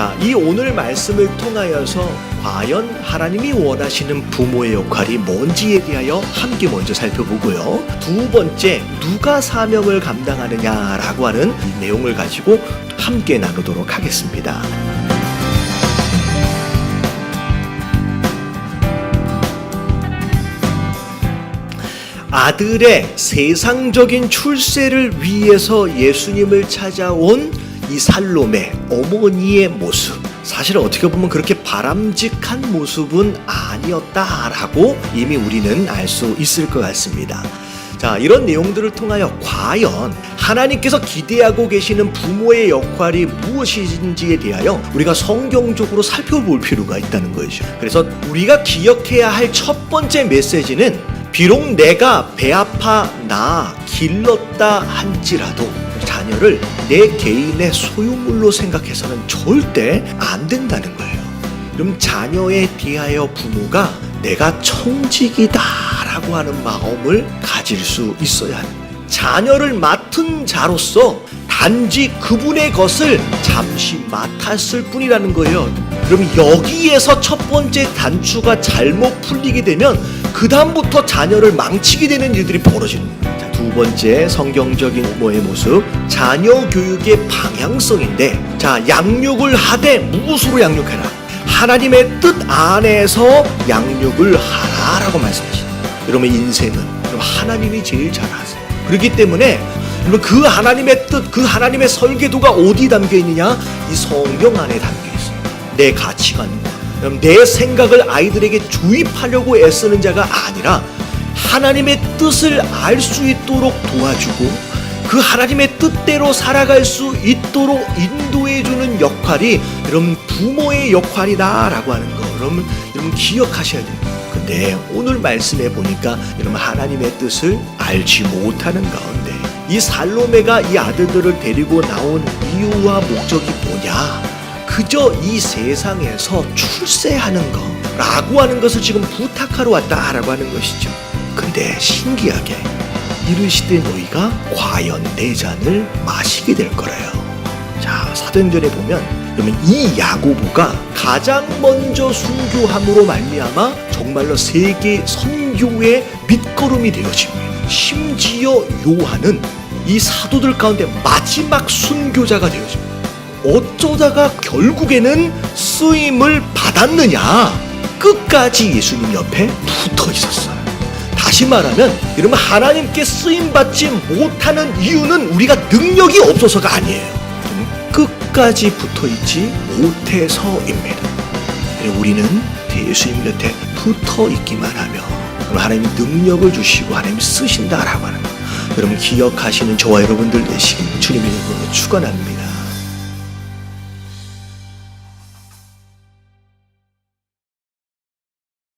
자, 이 오늘 말씀을 통하여서 과연 하나님이 원하시는 부모의 역할이 뭔지에 대하여 함께 먼저 살펴보고요. 두 번째, 누가 사명을 감당하느냐라고 하는 이 내용을 가지고 함께 나누도록 하겠습니다. 아들의 세상적인 출세를 위해서 예수님을 찾아온 이 살롬의 어머니의 모습. 사실 어떻게 보면 그렇게 바람직한 모습은 아니었다라고 이미 우리는 알 수 있을 것 같습니다. 자, 이런 내용들을 통하여 과연 하나님께서 기대하고 계시는 부모의 역할이 무엇인지에 대하여 우리가 성경적으로 살펴볼 필요가 있다는 것이죠. 그래서 우리가 기억해야 할 첫 번째 메시지는 비록 내가 배 아파 나 길렀다 한지라도 자녀를 내 개인의 소유물로 생각해서는 절대 안 된다는 거예요. 그럼 자녀에 대하여 부모가 내가 청직이다라고 하는 마음을 가질 수 있어야 하는 거예요. 자녀를 맡은 자로서 단지 그분의 것을 잠시 맡았을 뿐이라는 거예요. 그럼 여기에서 첫 번째 단추가 잘못 풀리게 되면 그 다음부터 자녀를 망치게 되는 일들이 벌어지는 거예요. 자, 두 번째 성경적인 부모의 모습, 자녀 교육의 방향성인데, 자 양육을 하되 무엇으로 양육해라. 하나님의 뜻 안에서 양육을 하라라고 말씀하시죠. 여러분 인생은 여러분 하나님이 제일 잘 아세요. 그렇기 때문에 여러분 그 하나님의 뜻, 그 하나님의 설계도가 어디 담겨 있느냐? 이 성경 안에 담겨 있어요. 내 가치관과 내 생각을 아이들에게 주입하려고 애쓰는 자가 아니라 하나님의 뜻을 알 수 있도록 도와주고 그 하나님의 뜻대로 살아갈 수 있도록 인도해 주는 역할이 여러분 부모의 역할이다라고 하는 거 여러분 여러분 기억하셔야 돼요. 근데 오늘 말씀해 보니까 여러분 하나님의 뜻을 알지 못하는 가운데 이 살로메가 이 아들들을 데리고 나온 이유와 목적이 뭐냐? 그저 이 세상에서 출세하는 거라고 하는 것을 지금 부탁하러 왔다라고 하는 것이죠. 근데 신기하게 이르시되 너희가 과연 내 잔을 마시게 될 거래요. 자 사도행전에 보면 그러면 이 야고보가 가장 먼저 순교함으로 말미암아 정말로 세계 선교의 밑거름이 되어집니다. 심지어 요한은 이 사도들 가운데 마지막 순교자가 되어집니다. 어쩌다가 결국에는 쓰임을 받았느냐? 끝까지 예수님 옆에 붙어 있었어요. 다시 말하면 여러분 하나님께 쓰임 받지 못하는 이유는 우리가 능력이 없어서가 아니에요. 끝까지 붙어 있지 못해서입니다. 우리는 예수님 곁에 붙어 있기만 하면 하나님 능력을 주시고 하나님 쓰신다라고 하는 거. 여러분 기억하시는 저와 여러분들 되시길 주님의 이름으로 축원합니다.